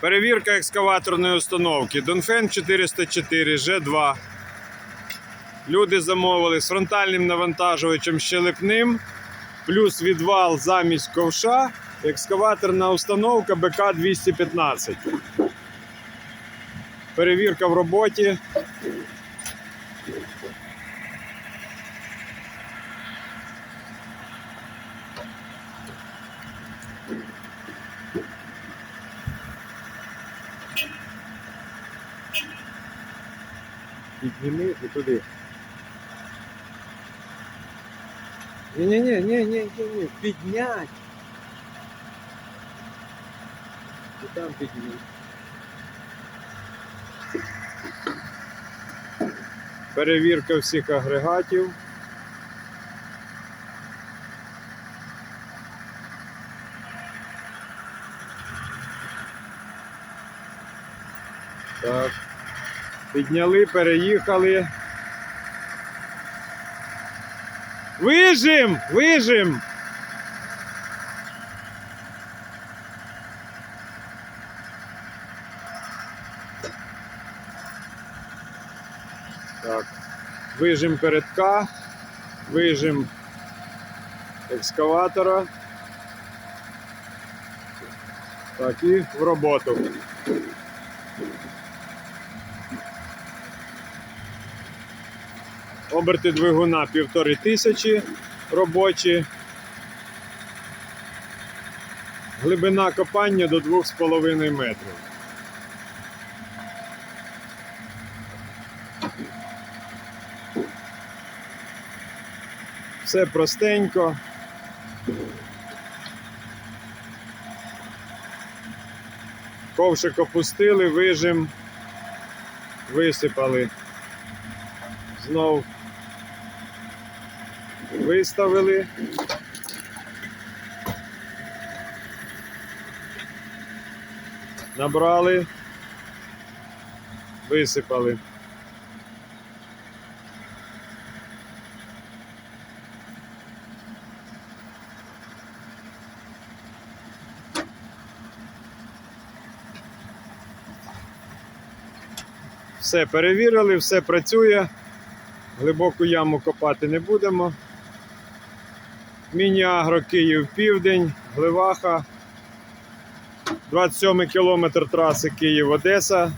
Перевірка екскаваторної установки. Донфен 404 G2. Люди замовили з фронтальним навантажувачем щелепним, плюс відвал замість ковша, екскаваторна установка БК 215. Перевірка в роботі. Підніми і туди. Ні-ні-ні, ні-ні-ні, піднять. І там піднімай. Перевірка всіх агрегатів. Так. Підняли, переїхали. Вижим! Вижим! Так. Вижим передка, вижим екскаватора. Так, і в роботу. Оберти двигуна півтори тисячі робочі. Глибина копання до 2,5 метрів. Все простенько. Ковшик опустили, вижим, висипали. Знов виставили. Набрали, висипали. Все перевірили, все працює. Глибоку яму копати не будемо. Міні-агро Київ Південь, Гливаха. 27 кілометр траси Київ-Одеса.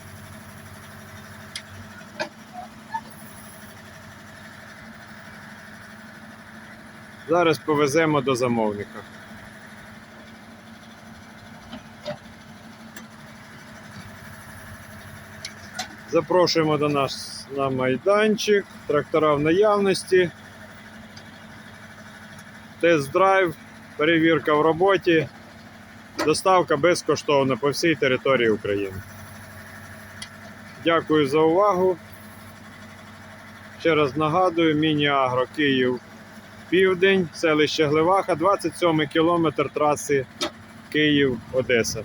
Зараз повеземо до замовника. Запрошуємо до нас на майданчик, трактора в наявності, тест-драйв, перевірка в роботі, доставка безкоштовна по всій території України. Дякую за увагу. Ще раз нагадую, міні-агро Київ Південь, селище Гливаха, 27 кілометр траси Київ-Одеса.